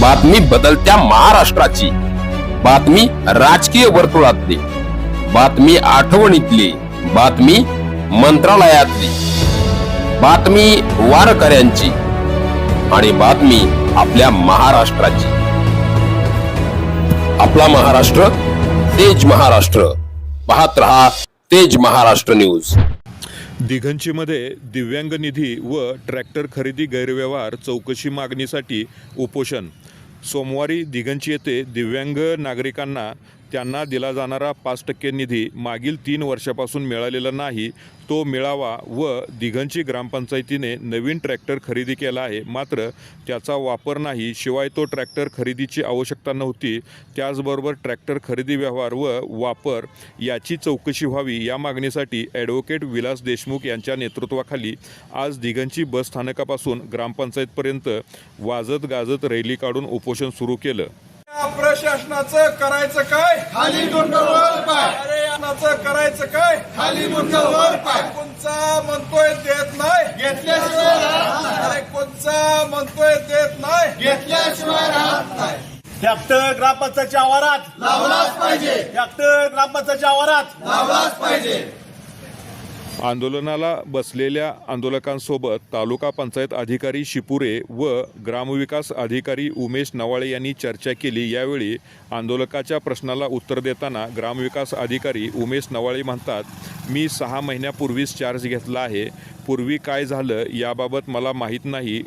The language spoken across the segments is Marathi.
बातमी बदलत्या महाराष्ट्राची. बातमी राजकीय वर्तुळातली. बातमी आठवणीतली. बातमी मंत्रालयातली. बातमी वारकऱ्यांची. आणि बातमी आपल्या महाराष्ट्राची. आपला महाराष्ट्र तेज महाराष्ट्र. पाहत रहा तेज महाराष्ट्र न्यूज. दिघंचीमध्ये दिव्यांग निधी व ट्रॅक्टर खरेदी गैरव्यवहार चौकशी मागणीसाठी उपोषण. सोमवारी दिगंची येथे दिव्यांग नागरिकांना त्यांना दिला जाणारा पाच टक्के निधी मागील तीन वर्षापासून मिळालेला नाही तो मिळावा व दिघंची ग्रामपंचायतीने नवीन ट्रॅक्टर खरेदी केला आहे. मात्र त्याचा वापर नाही शिवाय तो ट्रॅक्टर खरेदीची आवश्यकता नव्हती. त्याचबरोबर ट्रॅक्टर खरेदी व्यवहार व वापर याची चौकशी व्हावी या मागणीसाठी ॲडव्होकेट विलास देशमुख यांच्या नेतृत्वाखाली आज दिघंची बस स्थानकापासून ग्रामपंचायतपर्यंत वाजत गाजत रॅली काढून उपोषण सुरू केलं. प्रशासनाचं करायचं काय? खाली डोंगरावर पाय. करायचं काय? खाली डोंगरावर पाय. कोणचा म्हणतोय देत नाही? घेतल्याशिवाय कोणचा म्हणतोय देत नाही? घेतल्याशिवाय राहत नाही. ट्रॅक्टर ग्रामपंचायतच्या आवारात. लावलाच पाहिजे. ट्रॅक्टर ग्रामपंचायतच्या आवारात. लावलाच पाहिजे. आंदोलनाला बसलेल्या आंदोलकांसोबत तालुका पंचायत अधिकारी शिपुरे व ग्रामविकास अधिकारी उमेश नवाळे यांनी चर्चा केली. यावेळी आंदोलकाच्या प्रश्नाला उत्तर देताना ग्रामविकास अधिकारी उमेश नवाळे म्हणतात मी सहा महिन्यापूर्वीच चार्ज घेतला आहे. पूर्वी काय झालं याबाबत मला माहीत नाही.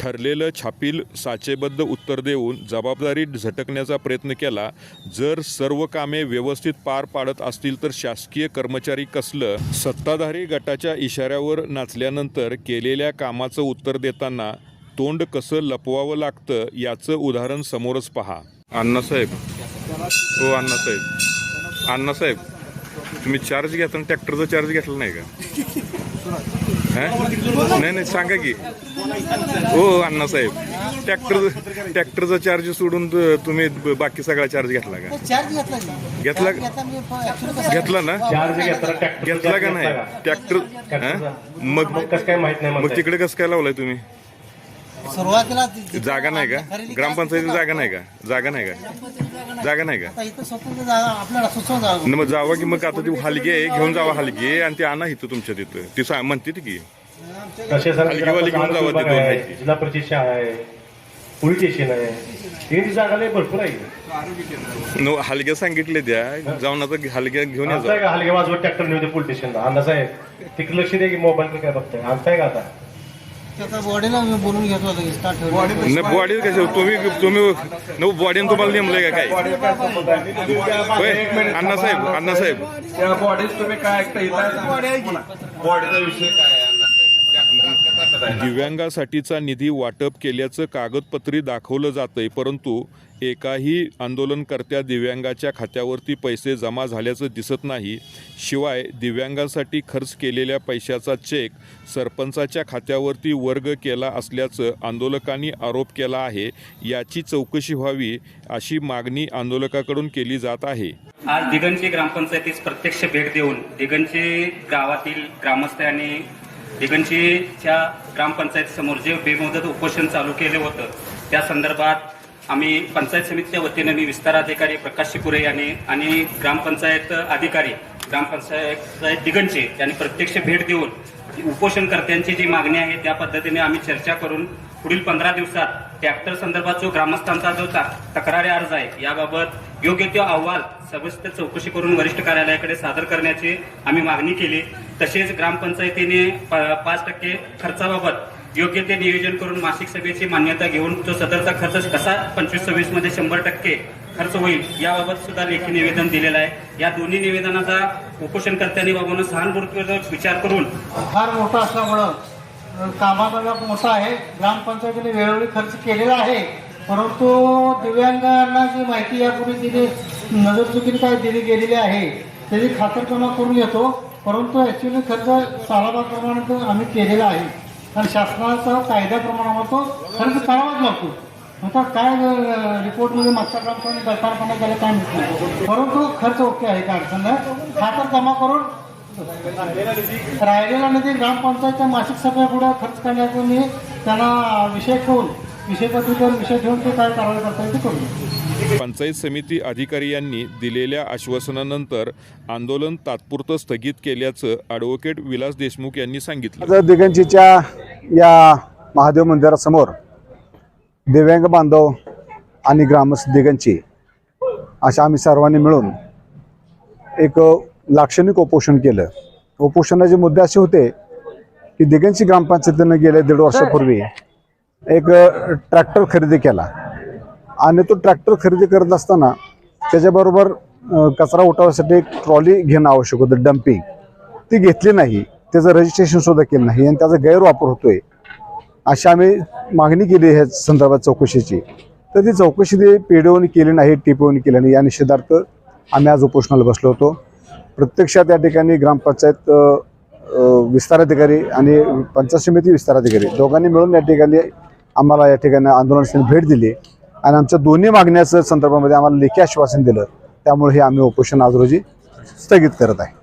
ठरलेलं छापील साचेबद्ध उत्तर देऊन जबाबदारी झटकण्याचा प्रयत्न केला. जर सर्व कामे व्यवस्थित पार पाडत असतील तर शासकीय कर्मचारी कसलं? सत्ताधारी गटाच्या इशाऱ्यावर नाचल्यानंतर केलेल्या कामाचं उत्तर देताना तोंड कसं लपवावं लागतं याचं उदाहरण समोरच पहा. अण्णासाहेब हो अण्णासाहेब अण्णासाहेब तुम्ही चार्ज घेताना ट्रॅक्टरचा चार्ज घेतला नाही का? नाही नाही सांगा की. हो अण्णासाहेब ट्रॅक्टर ट्रॅक्टरचा चार्ज सोडून त- तुम्ही बाकी सगळा चार्ज घेतला का? चार्ज घेतला की. घेतला ना? चार्ज घेतला ट्रॅक्टर घेतला का नाही? ट्रॅक्टर हा? मग काय माहीत नाही मग. तिकडे कसं काय लावलाय तुम्ही? सुरुवातीला ती- जागा नाही का? खरेदी जागा नाही का? जागा नाही का? जागा नाही का? आता इथं स्वतंत्र जागा आपल्याला सुचवून जागा न मग जावा की मग आता ती हलगी आहे घेऊन जावा हलगी आणि ती आणा इथं तुमच्या तिथं. ती सा- म्हणते ती की. हलगीवाली घेऊन जावं विभाग तिथून आहे, माहिती. जिल्हा परिषद शाळा आहे पोलीस स्टेशन आहे. त्यांची जागा लय भरपूर आहे. न हलग्या सांगितले द्या. जाऊन आता हलग्या घेऊन या आमचा का? हलगे वाजवत ट्रॅक्टर नेऊ पोलीस स्टेशनला. अंदाज आहे तिकडे लक्ष द्या की मोबाईल काय बघताय. आमचा आहे का आता? त्याचा बॉडीला मी बोलून घेतो लगेच स्टार्ट ठेवलं. न बॉडी कशी? तुम्ही तुम्ही न बॉडीने तुम्हाला नेमलंय का काय? होय अण्णासाहेब अण्णासाहेब त्या बॉडीज तुम्ही काय ऐकता इथं बॉडीचा विषय काय? दिव्यांगासाठीचा निधी वाटप केल्याचं कागदपत्री दाखवलं जातंय परंतु एकाही आंदोलनकर्त्या दिव्यांगाच्या खात्यावरती पैसे जमा झाल्याचं दिसत नाही. शिवाय दिव्यांगासाठी खर्च केलेल्या पैशाचा चेक सरपंचाच्या खात्यावरती वर्ग केला असल्याचं आंदोलकांनी आरोप केला आहे. याची चौकशी व्हावी अशी मागणी आंदोलकाकडून केली जात आहे. आज दिगंची ग्रामपंचायतीस प्रत्यक्ष भेट देऊन दिगंची गावातील ग्रामस्थ आणि दिगंचीच्या ग्रामपंचायत समोर जे बेमुदत उपोषण चालू केलं होतं त्या संदर्भात आम्ही पंचायत समितीच्या वतीनं मी विस्तार अधिकारी प्रकाश शिपुरे यांनी आणि ग्रामपंचायत अधिकारी ग्रामपंचायत दिगंचे यांनी प्रत्यक्ष भेट देऊन उपोषणकर्त्यांची जी मागणी आहे त्या पद्धतीने आम्ही चर्चा करून पुढील पंधरा दिवसात ट्रॅक्टर संदर्भात जो ग्रामस्थांचा जो तक्रारी अर्ज आहे याबाबत योग्य तो अहवाल सविस्तर चौकशी करून वरिष्ठ कार्यालयाकडे सादर करण्याची आम्ही मागणी केली. तसेच ग्रामपंचायतीने प- पाच टक्के खर्चाबाबत योग्य ते नियोजन करून मासिक सभेची मान्यता घेऊन तो सदरचा खर्च कसा पंचवीस सव्वीसमध्ये शंभर टक्के खर्च होईल याबाबत सुद्धा लेखी निवेदन दिलेलं आहे. या दोन्ही निवेदनाचा उपोषणकर्त्यांनी बाबांना सहानुभूतीपूर्वक विचार करून फार मोठा असल्यामुळं कामाचा व्याप मोठा आहे. ग्रामपंचायतीने वेळोवेळी खर्च केलेला आहे. परंतु दिव्यांगांना जी माहिती यापूर्वी तिने नजरचुकीने काय दिली गेलेली आहे त्याची खातरजमा करून घेतो. परंतु ॲक्च्युली खर्च सालाबाप्रमाणे तो आम्ही केलेला आहे. आणि शासनाचा कायद्याप्रमाणे तो खर्च करावाच लागतो आता काय रिपोर्टमध्ये मागच्या ग्रामपंचायत सरकारपणा केलं काय माहीत परंतु खर्च ओके आहे काय अडचण नाही. खातर जमा करून राहिलेला नदी ग्रामपंचायतच्या मासिक सभेपुढे खर्च करण्याचा मी त्यांना विषय ठेवून विषयपत्रिकेवर विषय ठेवून ते काय कारवाई करता येईल ते करू. पंचायत समिती अधिकारी यांनी दिलेल्या आश्वासनानंतर आंदोलन तात्पुरतं स्थगित केल्याचं ॲडव्होकेट विलास देशमुख यांनी सांगितलं. आज दिगंजीच्या या महादेव मंदिरासमोर दिव्यांग बांधव आणि ग्रामस्थ दिगंची अशा आम्ही सर्वांनी मिळून एक लाक्षणिक उपोषण केलं. उपोषणाचे मुद्दे असे होते की दिगंची ग्रामपंचायतीनं गेल्या दीड वर्षापूर्वी. एक ट्रॅक्टर खरेदी केला. आणि तो ट्रॅक्टर खरेदी करत असताना त्याच्याबरोबर कचरा उठावासाठी एक ट्रॉली घेणं आवश्यक होतं डम्पिंग. ती घेतली नाही. त्याचं रजिस्ट्रेशन सुद्धा केलं नाही. आणि त्याचा गैरवापर होतोय. अशी आम्ही मागणी केली ह्या संदर्भात चौकशीची. तर ती चौकशी ते पीडीओनी केली नाही टीपीओनी केली नाही. या निषेधार्थ आम्ही आज उपोषणाला बसलो होतो. प्रत्यक्षात या ठिकाणी ग्रामपंचायत विस्ताराधिकारी आणि पंचायत समिती विस्ताराधिकारी दोघांनी मिळून या ठिकाणी आम्हाला या ठिकाणी आंदोलनासाठी भेट दिली. आणि आमच्या दोन्ही मागण्याचं संदर्भामध्ये आम्हाला लेखी आश्वासन दिलं. त्यामुळे हे आम्ही उपोषण आज रोजी स्थगित करत आहे.